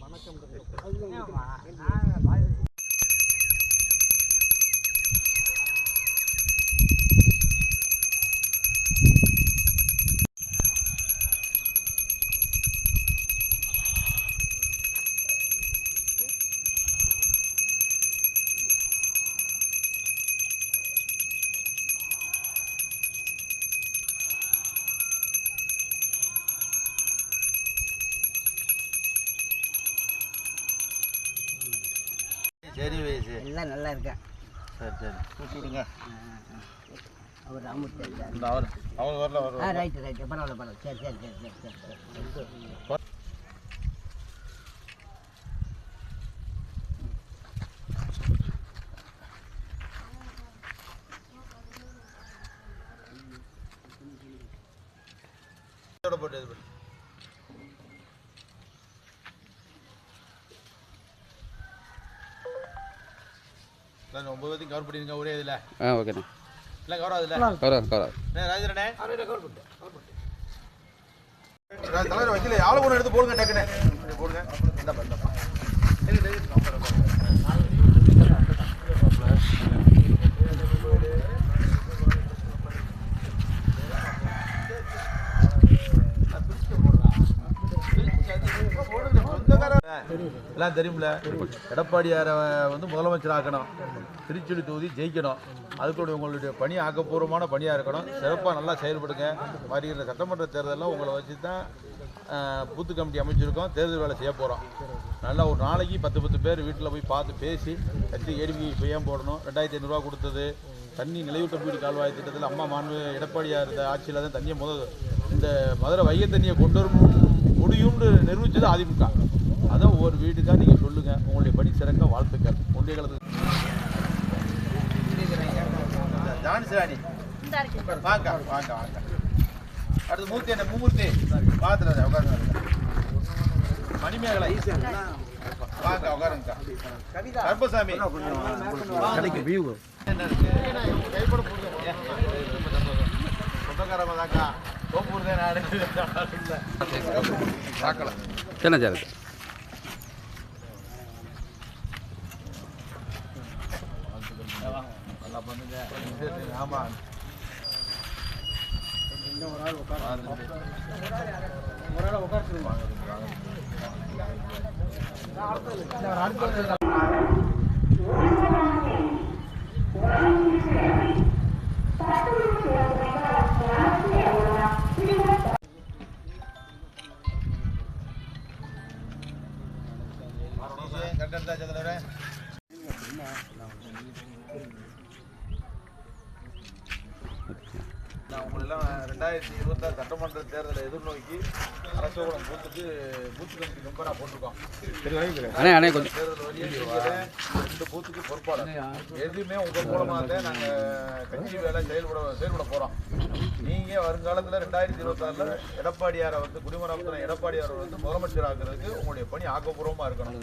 வணக்கம் சரி வயசு எல்லாம் நல்லா இருக்கேன். சரி சரி. கூப்பிடுங்க அவர் அமுத்து அவர் அவர் வரல ஆ வரல. ரைட்டு ரைட்டு பரவாயில்ல பரவாயில்ல. சரி சரி சரி சரி சரி போட்டு பண்ணு. ஒன்பது பேர்த்தையும் கவர் பண்ணிருங்க ஒரே இதில். ஆ ஓகேண்ணா இல்லை கவர் ஆகுதுல்ல கவரம் கவரம் என்ன ராஜரண்ணே தலைவர் வைக்கல ஆளு ஒன்று எடுத்து போடுங்க டக்குன்னு. போடுங்க. இந்தாப்பா இந்தாப்பா எல்லாம் தெரியும்ல. எடப்பாடியாரை வந்து முதலமைச்சர் ஆக்கணும். திருச்சுழி தொகுதி ஜெயிக்கணும். அதுக்குடைய உங்களுடைய பணி ஆக்கப்பூர்வமான பணியாக இருக்கணும். சிறப்பாக நல்லா செயல்படுங்க. வருகிற சட்டமன்ற தேர்தலில் உங்களை வச்சு தான் பூத்து கமிட்டி அமைச்சிருக்கோம். தேர்தல் வேலை செய்ய போகிறோம் நல்லா ஒரு நாளைக்கு பத்து பத்து பேர் வீட்டில் போய் பார்த்து பேசி கட்சி எடுப்பி இப்போ ஏன் போடணும்? ரெண்டாயிரத்தி ஐநூறுரூவா கொடுத்தது. தண்ணி நிலையூட்ட வீடு கால்வாய் திட்டத்தில் அம்மா மாண்பு எடப்பாடியார் இருந்த ஆட்சியில் தான் தண்ணியை முதல் இந்த மதுரை வைகை தண்ணியை கொண்டு வரும் முடியும்னு நிரூபிச்சது அதிமுக. அதான் ஒவ்வொரு வீட்டுக்காக நீங்கள் சொல்லுங்கள் உங்களுடைய பணி சிறக்க வாழ்த்துக்கள். ஒன்றிய காலத்து ஜான்சி ராணி வாங்க வாங்க வாங்க. அடுத்து மூர்த்தி என்ன? மூர்த்தி பார்த்துட்டு உட்காருங்க. மணிமேகலை. வாங்க உட்காருங்க கருப்பசாமி. கடைக்கு வியூ என்ன இருக்கு கைப்பட போடுங்க. என்ன சார் தோப்பூர் தான் நாடு பார்க்கலாம் சரிண்ணா சரி பண்ணுங்க ஆமா கரெக்டாக சந்திரே நான் உங்களெல்லாம் ரெண்டாயிரத்தி இருபத்தாறு சட்டமன்ற தேர்தலை எதிர்நோக்கி அரசோகுளம் பூத்துக்கு பூத்து கமிட்டி மெம்பராக போட்டிருக்கோம். அண்ணே அண்ணே கொஞ்சம் தேர்தல் வழியாக ரெண்டு பூத்துக்கு பொறுப்பாளர். எதுவுமே உங்கள் மூலமாக தான் நாங்கள் கட்சி வேலை செயல்பட செயல்பட போகிறோம் நீங்கள் வருங்காலத்தில் ரெண்டாயிரத்தி இருபத்தாறில் எடப்பாடியாரை வந்து குடிமராமத்தில் எடப்பாடியாரை வந்து முதலமைச்சர் ஆக்குறதுக்கு உங்களுடைய பணி ஆக்கப்பூர்வமாக இருக்கணும்.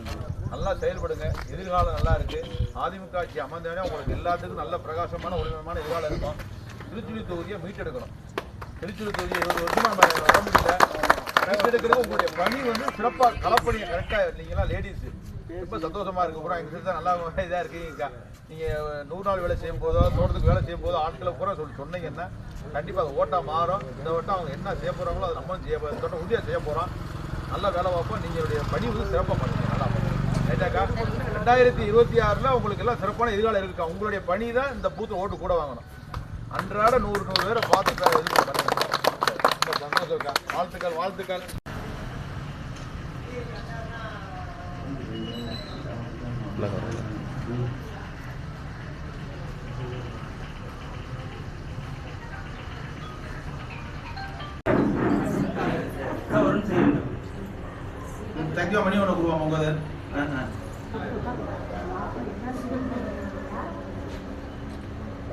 நல்லா செயல்படுங்க. எதிர்காலம் நல்லா இருக்கு. அதிமுக ஆட்சி அமர்ந்தோடனே உங்களுக்கு எல்லாத்துக்கும் நல்ல பிரகாசமான ஒளிமயமான எதிர்காலம் இருக்கும். திருச்சுழி தொகுதியை மீட்டெடுக்கணும். திருச்சுழி தொகுதியை இருபது வருஷமா நம்ம வர முடியல. மீட்டெடுக்கிறது உங்களுடைய பணி வந்து சிறப்பாக கலப்பணி கரெக்டாக இருந்தீங்களா லேடிஸ் ரொம்ப சந்தோஷமா இருக்கு. பூரா எங்கள் சிஸ்டர் நல்லா இதாக இருக்கீங்க. நீங்கள் நூறு நாள் வேலை செய்யும் போதோ தோட்டத்துக்கு வேலை செய்யும் போதோ ஆட்களை பூரா சொல்லி சொன்னீங்கன்னா கண்டிப்பாக அது ஓட்டா மாறும். இந்த வட்டம் அவங்க என்ன செய்ய போகிறாங்களோ அதை நம்மளும் செய்ய போகிறோம் தோட்டம் உறுதியாக செய்ய போகிறோம் நல்லா வேலை பார்ப்போம். நீங்களுடைய பணி வந்து சிறப்பாக பண்ணுங்க. நல்லா ரைட்டாக்கா ரெண்டாயிரத்தி இருபத்தி ஆறில் உங்களுக்கு எல்லாம் சிறப்பான எதிர்காலம் இருக்கா உங்களுடைய பணி தான் இந்த பூத்து ஓட்டு கூட வாங்கணும். அன்றாட நூறு நூறு பேரை பார்த்து இது பண்ணுங்க வாழ்த்துக்கள் வாழ்த்துக்கள். தேங்க்யூ மணி ஒன்று கொடுவாங்க உங்கள்